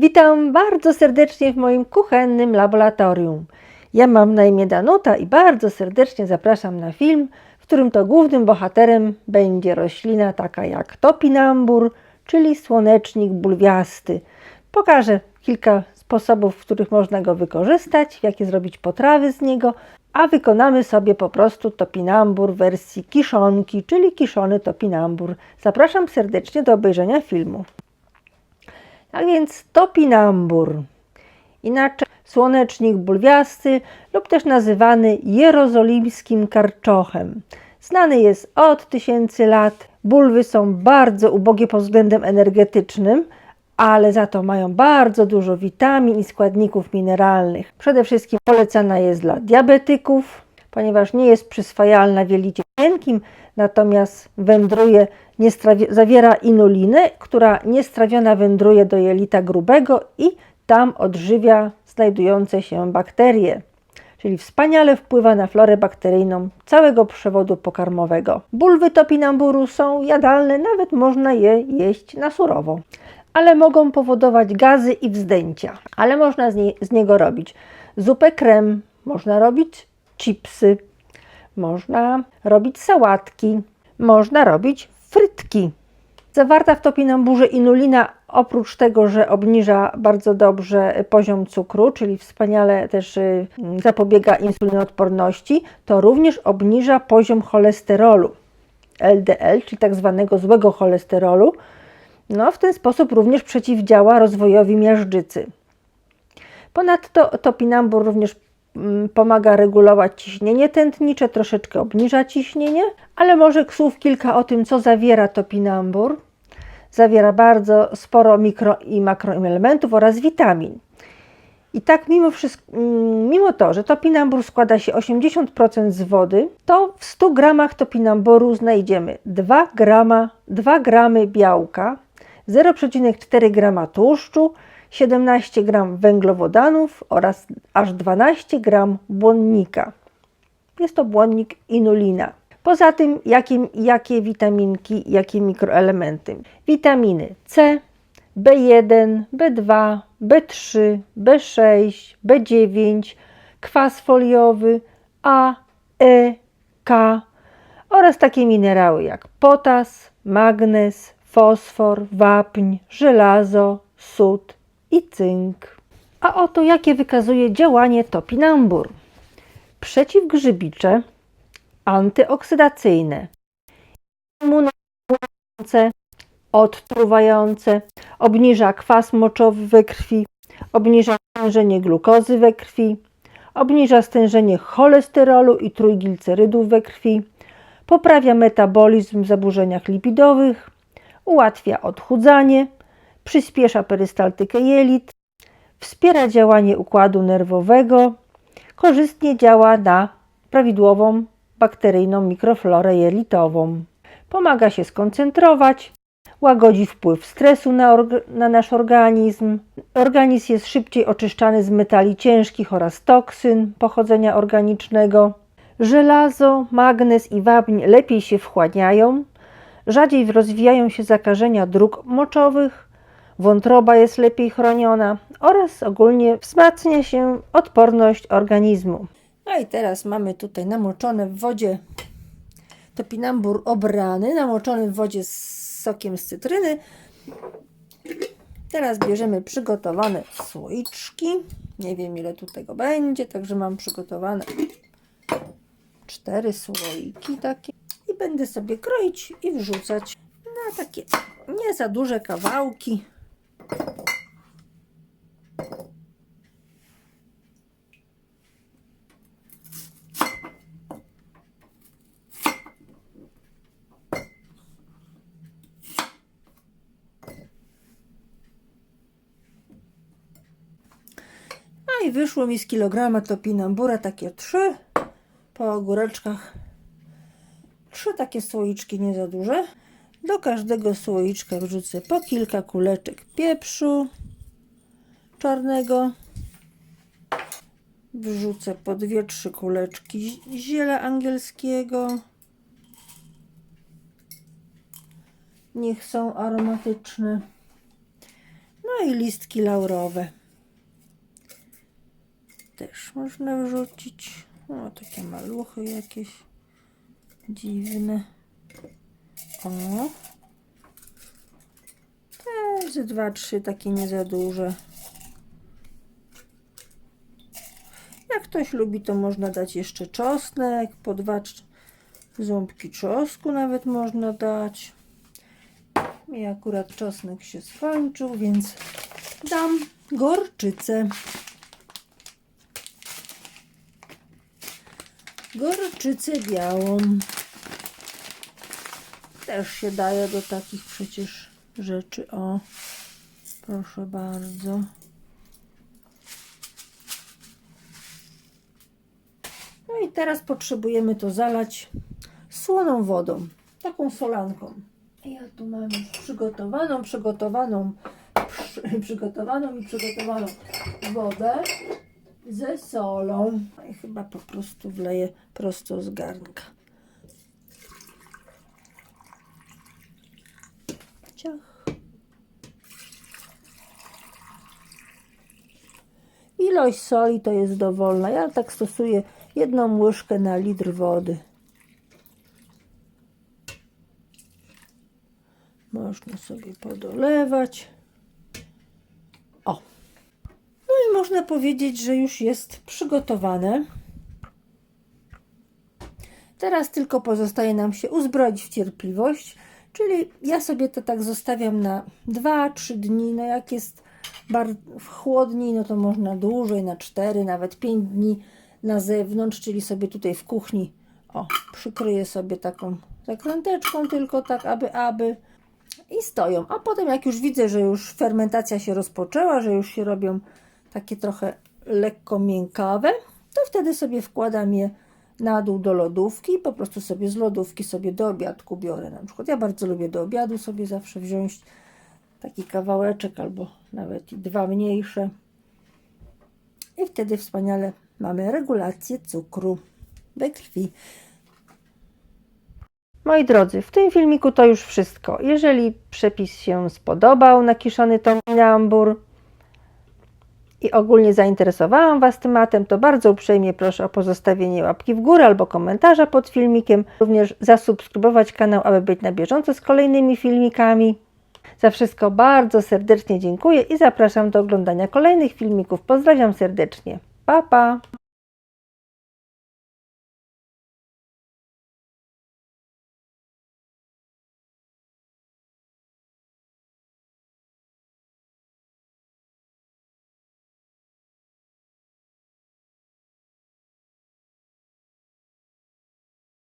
Witam bardzo serdecznie w moim kuchennym laboratorium. Ja mam na imię Danuta i bardzo serdecznie zapraszam na film, w którym to głównym bohaterem będzie roślina taka jak topinambur, czyli słonecznik bulwiasty. Pokażę kilka sposobów, w których można go wykorzystać, jakie zrobić potrawy z niego, a wykonamy sobie po prostu topinambur w wersji kiszonki, czyli kiszony topinambur. Zapraszam serdecznie do obejrzenia filmu. Tak więc topinambur, inaczej słonecznik bulwiasty lub też nazywany jerozolimskim karczochem. Znany jest od tysięcy lat. Bulwy są bardzo ubogie pod względem energetycznym, ale za to mają bardzo dużo witamin i składników mineralnych. Przede wszystkim polecana jest dla diabetyków, ponieważ nie jest przyswajalna w jelicie cienkim, natomiast wędruje, nie zawiera inulinę, która niestrawiona wędruje do jelita grubego i tam odżywia znajdujące się bakterie. Czyli wspaniale wpływa na florę bakteryjną całego przewodu pokarmowego. Bulwy topinamburu są jadalne, nawet można je jeść na surowo ale mogą powodować gazy i wzdęcia. Ale można z, nie, z niego robić zupę krem, można robić chipsy, można robić sałatki, można robić frytki. Zawarta w topinamburze inulina, oprócz tego, że obniża bardzo dobrze poziom cukru, czyli wspaniale też y, zapobiega insulinoodporności, to również obniża poziom cholesterolu LDL, czyli tak zwanego złego cholesterolu, no, w ten sposób również przeciwdziała rozwojowi miażdżycy. Ponadto topinambur również pomaga regulować ciśnienie tętnicze, troszeczkę obniża ciśnienie, ale może słów kilka o tym, co zawiera topinambur. Zawiera bardzo sporo mikro i makroelementów oraz witamin. I tak mimo, wszystko, mimo to, że topinambur składa się 80% z wody, to w 100 gramach topinamburu znajdziemy 2, grama, 2 gramy białka, 0,4 g tłuszczu, 17 g węglowodanów oraz aż 12 g błonnika. Jest to błonnik inulina. Poza tym, jakie, jakie witaminki, jakie mikroelementy? Witaminy C, B1, B2, B3, B6, B9, kwas foliowy, A, E, K oraz takie minerały jak potas, magnez, fosfor, wapń, żelazo, sód i cynk. A oto jakie wykazuje działanie topinambur. Przeciwgrzybicze, antyoksydacyjne, immunozujące, odtruwające, obniża kwas moczowy we krwi, obniża stężenie glukozy we krwi, obniża stężenie cholesterolu i trójglicerydów we krwi, poprawia metabolizm w zaburzeniach lipidowych, ułatwia odchudzanie, przyspiesza perystaltykę jelit, wspiera działanie układu nerwowego, korzystnie działa na prawidłową bakteryjną mikroflorę jelitową. Pomaga się skoncentrować, łagodzi wpływ stresu na, na, nasz organizm. Organizm jest szybciej oczyszczany z metali ciężkich oraz toksyn pochodzenia organicznego. Żelazo, magnez i wapń lepiej się wchłaniają, rzadziej rozwijają się zakażenia dróg moczowych, wątroba jest lepiej chroniona oraz ogólnie wzmacnia się odporność organizmu. No i teraz mamy tutaj namoczone w wodzie topinambur obrany, namoczony w wodzie z sokiem z cytryny. Teraz bierzemy przygotowane słoiczki. Nie wiem ile tu tego będzie, także mam przygotowane cztery słoiki takie i będę sobie kroić i wrzucać na takie nie za duże kawałki. No i wyszło mi z kilograma topinambura takie trzy po ogóreczkach trzy takie słoiczki nie za duże. Do każdego słoiczka wrzucę po kilka kuleczek pieprzu czarnego. Wrzucę po dwie, trzy kuleczki ziela angielskiego. Niech są aromatyczne. No i listki laurowe. Też można wrzucić. O, takie maluchy jakieś dziwne. O. Te ze dwa, trzy takie nie za duże. Jak ktoś lubi, to można dać jeszcze czosnek, po dwa ząbki czosnku nawet można dać. Mi akurat czosnek się skończył, więc dam gorczycę. Gorczycę białą. Też się daje do takich przecież rzeczy. O, proszę bardzo. No i teraz potrzebujemy to zalać słoną wodą, taką solanką. Ja tu mam już przygotowaną, przygotowaną, przy, przygotowaną i przygotowaną wodę ze solą. No I chyba po prostu wleję prosto z garnka. Ciach. Ilość soli to jest dowolna. Ja tak stosuję jedną łyżkę na litr wody. Można sobie podolewać. O. No i można powiedzieć, że już jest przygotowane. Teraz tylko pozostaje nam się uzbroić w cierpliwość, czyli ja sobie to tak zostawiam na 2-3 dni. No jak jest chłodniej, no to można dłużej, na 4, nawet 5 dni na zewnątrz, czyli sobie tutaj w kuchni, o, przykryję sobie taką zakręteczką tylko tak, aby, aby i stoją. A potem jak już widzę, że już fermentacja się rozpoczęła, że już się robią takie trochę lekko miękkawe, to wtedy sobie wkładam je na dół do lodówki i po prostu sobie z lodówki sobie do obiadku biorę na przykład. Ja bardzo lubię do obiadu sobie zawsze wziąć taki kawałeczek albo nawet i dwa mniejsze. I wtedy wspaniale mamy regulację cukru we krwi. Moi drodzy, w tym filmiku to już wszystko. Jeżeli przepis się spodobał na kiszony topinambur i ogólnie zainteresowałam Was tematem, to bardzo uprzejmie proszę o pozostawienie łapki w górę albo komentarza pod filmikiem. Również zasubskrybować kanał, aby być na bieżąco z kolejnymi filmikami. Za wszystko bardzo serdecznie dziękuję i zapraszam do oglądania kolejnych filmików. Pozdrawiam serdecznie. Pa, pa!